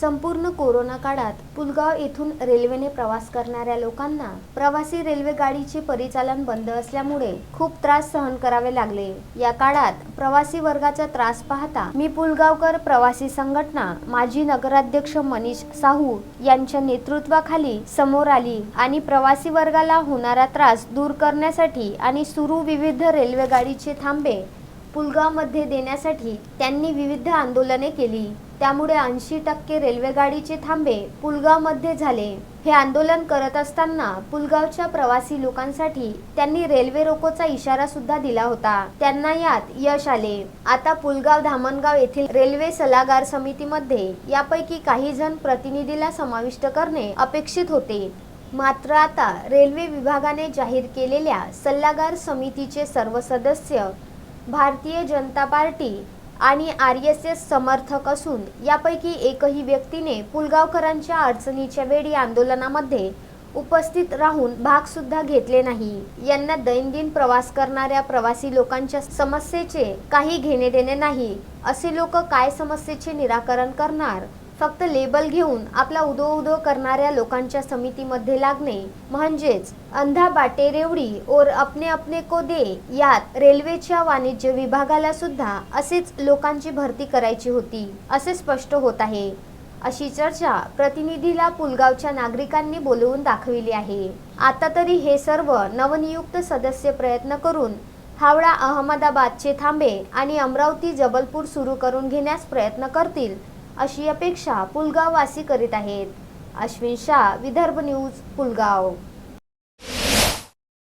संपूर्ण कोरोना काळात पुलगाव येथून रेल्वेने प्रवास करणाऱ्या लोकांना प्रवासी रेल्वे गाडीचे परिचालन बंद असल्यामुळे खूप त्रास सहन करावे लागले. या काळात प्रवासी वर्गाचा त्रास पाहता मी पुलगावकर प्रवासी संघटना माजी नगराध्यक्ष मनीष साहू यांच्या नेतृत्वाखाली समोर आली आणि प्रवासी वर्गाला होणारा त्रास दूर करण्यासाठी आणि सुरू विविध रेल्वे गाडीचे थांबे पुलगावमध्ये देण्यासाठी त्यांनी विविध आंदोलने केली. त्यामुळे ऐंशी टक्के रेल्वेगाडीचे थांबे पुलगावमध्ये झाले. हे आंदोलन करत असताना पुलगावच्या प्रवासी लोकांसाठी त्यांनी रेल्वे रोकोचा इशारा सुद्धा दिला होता. त्यांना यात यश आले. आता पुलगाव धामणगाव येथील रेल्वे सल्लागार समितीमध्ये यापैकी काही जण प्रतिनिधीला समाविष्ट करणे अपेक्षित होते. मात्र आता रेल्वे विभागाने जाहीर केलेल्या सल्लागार समितीचे सर्व सदस्य भारतीय जनता पार्टी आणि आर एस एस समर्थक असून यापैकी एकही व्यक्तीने पुलगावकरांच्या अडचणीच्या वेळी आंदोलनामध्ये उपस्थित राहून भागसुद्धा घेतले नाही. यांना दैनंदिन प्रवास करणाऱ्या प्रवासी लोकांच्या समस्येचे काही घेणे देणे नाही. असे लोक काय समस्येचे निराकरण करणार? फक्त लेबल घेऊन आपला उदो उदो करणाऱ्या लोकांच्या समितीमध्ये लागणे म्हणजेच अंधा बाटे रेवडी और अपने अपने को दे यात रेल्वेच्या वाणिज्य विभागाला सुद्धा असेच लोकांची भरती करायची होती असे स्पष्ट होत आहे. अशी चर्चा प्रतिनिधीला पुलगावच्या नागरिकांनी बोलवून दाखविली आहे. आता तरी हे सर्व नवनियुक्त सदस्य प्रयत्न करून हावडा अहमदाबादचे थांबे आणि अमरावती जबलपूर सुरू करून घेण्यास प्रयत्न करतील अशी अपेक्षा पुलगाववासी करीत आहेत. अश्विन शाह विदर्भ न्यूज पुलगाव.